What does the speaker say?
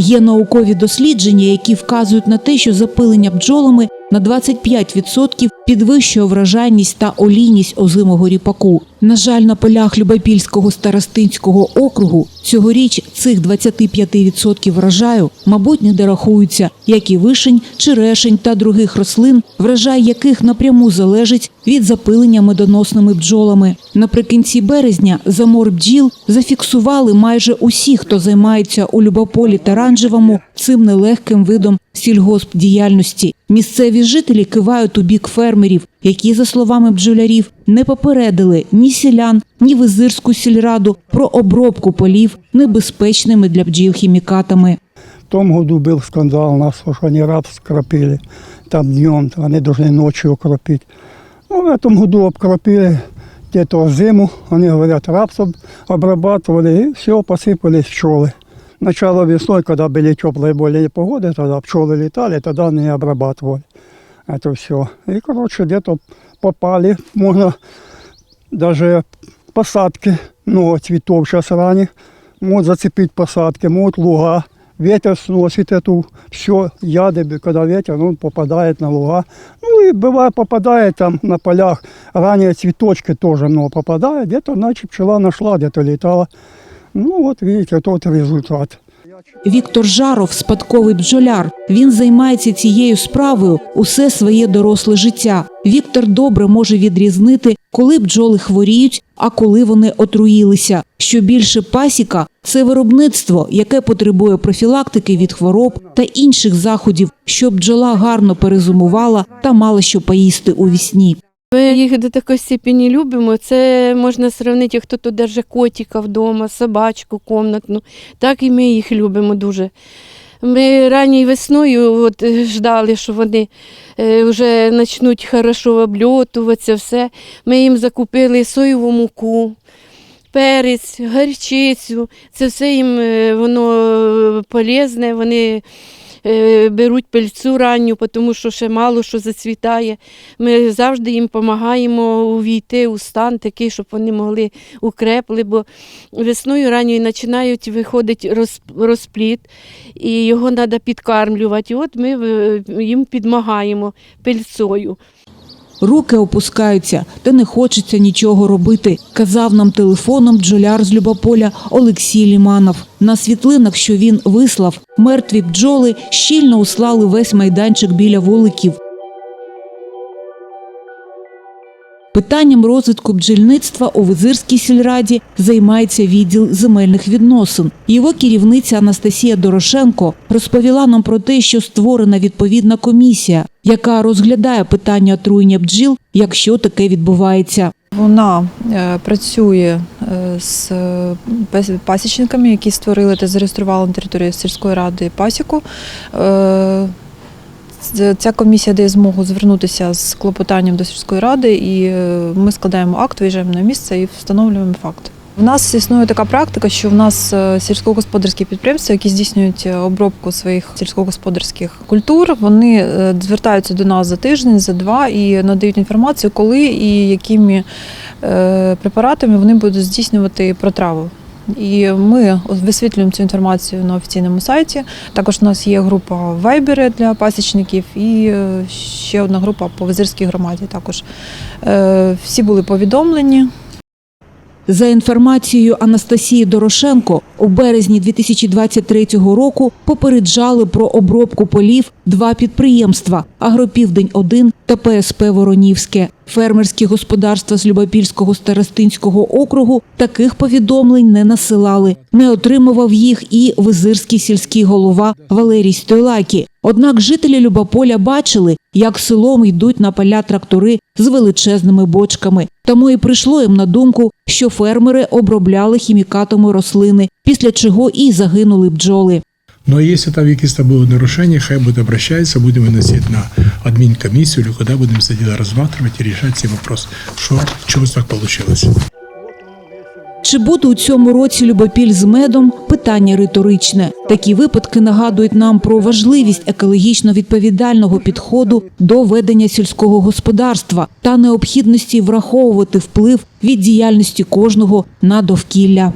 Є наукові дослідження, які вказують на те, що запилення бджолами на 25% підвищує вражайність та олійність озимого ріпаку. На жаль, на полях Любопільського старостинського округу цьогоріч цих 25% врожаю, мабуть, не дорахуються, як і вишень, черешень та других рослин, врожай яких напряму залежить від запилення медоносними бджолами. Наприкінці березня замор бджіл зафіксували майже усі, хто займається у Любополі та Ранжевому цим нелегким видом сільгоспдіяльності. Місцеві жителі кивають у бік фермерів, які, за словами бджолярів, не попередили ні селян, ні визирську сільраду про обробку полів небезпечними для бджіл хімікатами. В том году был скандал, нас что они рапс кропили там днем, они должны ночью окропить. Ну, в этом году обкропили где-то зиму, они говорят, рапс об- обрабатывали, и все, посыпались пчелы. Начало весной, когда были теплые более погоды, тогда пчелы летали, тогда они обрабатывали это все. И, короче, где-то попали, можно даже посадки, много цветов сейчас ранних, могут зацепить посадки, могут луга. Ветер сносит эту все яды, когда ветер ну, попадает на луга. Ну и бывает попадает там на полях, ранее цветочки тоже много попадает. Где-то, значит, пчела нашла, где-то летала. Ну вот видите, тот результат. Віктор Жаров спадковий бджоляр. Він займається цією справою усе своє доросле життя. Віктор добре може відрізнити, коли бджоли хворіють, а коли вони отруїлися. Що більше пасіка це виробництво, яке потребує профілактики від хвороб та інших заходів, щоб бджола гарно перезимувала та мала що поїсти у вісні. Ми їх до такої степені любимо. Це можна сравнити, хто держить котика вдома, собачку комнатну. Так і ми їх любимо дуже. Ми ранньою весною от, ждали, що вони е, вже почнуть хорошо обльотуватися, все. Ми їм закупили соєву муку, перець, гарчицю. Це все їм е, воно е, полезне, вони беруть пильцю ранню, тому що ще мало що зацвітає. Ми завжди їм допомагаємо увійти у стан такий, щоб вони могли укрепли, бо весною ранньою починають виходити роз, розпліт, і його треба підкармлювати. І от ми е, їм підмагаємо пильцою. Руки опускаються, та не хочеться нічого робити, казав нам телефоном бджоляр з Любополя Олексій Ліманов. На світлинах, що він вислав, мертві бджоли щільно услали весь майданчик біля вуликів. Питанням розвитку бджільництва у Визирській сільраді займається відділ земельних відносин. Його керівниця Анастасія Дорошенко розповіла нам про те, що створена відповідна комісія, яка розглядає питання отруєння бджіл, якщо таке відбувається. Вона е, працює е, з е, пасічниками, які створили та зареєстрували на території сільської ради пасіку. Е, Ця комісія дає змогу звернутися з клопотанням до сільської ради, і е, ми складаємо акт, виїжджаємо на місце і встановлюємо факт. У нас існує така практика, що в нас е, сільськогосподарські підприємства, які здійснюють обробку своїх сільськогосподарських культур, вони звертаються до нас за тиждень, за два і надають інформацію, коли і якими препаратами вони будуть здійснювати протраву. І ми висвітлюємо цю інформацію на офіційному сайті. Також у нас є група в Viber для пасічників і е, ще одна група по визирській громаді. Також Е, всі були повідомлені. За інформацією Анастасії Дорошенко, у березні 2023 року попереджали про обробку полів два підприємства Агропівдень-1 та ПСП Воронівське. Фермерські господарства з Любопільського старостинського округу таких повідомлень не насилали. Не отримував їх і визирський сільський голова Валерій Стойлакі. Однак жителі Любополя бачили, як селом йдуть на поля трактори з величезними бочками. Тому і прийшло їм на думку, що фермери обробляли хімікатами рослини, після чого і загинули бджоли. Но если там какие-то будут нарушения, хай будут обращаться, будем выносить на админкомиссию или куда будем это дело рассматривать и решать все вопросы, что, чего так получилось. Чи буде у цьому році Любопіль з медом? Питання риторичне. Такі випадки нагадують нам про важливість екологічно відповідального підходу до ведення сільського господарства та необхідності враховувати вплив від діяльності кожного на довкілля.